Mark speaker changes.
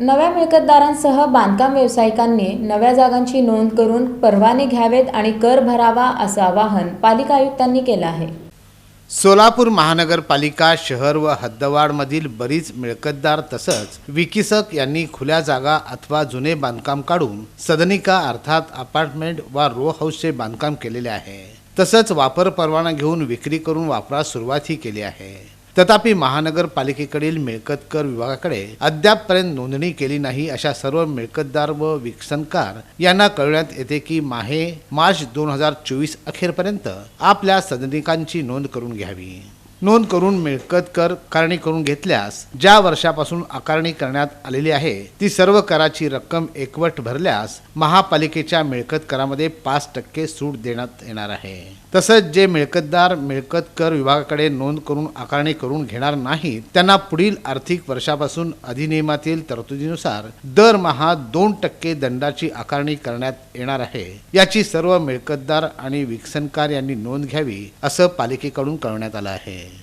Speaker 1: नव्या मिळकतदारांसह बांधकाम व्यावसायिकांनी नव्या जागांची नोंद करून परवाने घ्यावेत आणि कर भरावा असं आवाहन पालिका आयुक्तांनी केलं आहे.
Speaker 2: सोलापूर महानगरपालिका शहर व हद्दवाडमधील बरीच मिळकतदार तसंच विकिसक यांनी खुल्या जागा अथवा जुने बांधकाम काढून सदनिका अर्थात अपार्टमेंट वा रो हाऊसचे बांधकाम केलेले आहे. तसंच वापर परवाना घेऊन विक्री करून वापरास सुरुवातही केली आहे. तथापि महानगरपालिकेकडील मिळकत कर विभागाकडे अद्यापपर्यंत नोंदणी केली नाही अशा सर्व मिळकतदार व विकसनकार यांना कळवण्यात येते की माहे मार्च दोन हजार चोवीस अखेरपर्यंत आपल्या सदनिकांची नोंद करून घ्यावी. नोंद करून मिळकत कर करणी करून घेतल्यास ज्या वर्षापासून आकारणी करण्यात आलेली आहे ती सर्व कराची रक्कम एकवट भरल्यास महापालिकेच्या मिळकत करामध्ये पाच टक्के सूट देण्यात येणार आहे. तसंच जे मिळकतदार मिळकत कर विभागाकडे नोंद करून आकारणी करून घेणार नाहीत त्यांना पुढील आर्थिक वर्षापासून अधिनियमातील तरतुदीनुसार दरमहा दोन टक्के दंडाची आकारणी करण्यात येणार आहे. याची सर्व मिळकतदार आणि विकसनकार यांनी नोंद घ्यावी असं पालिकेकडून कळवण्यात आलं आहे.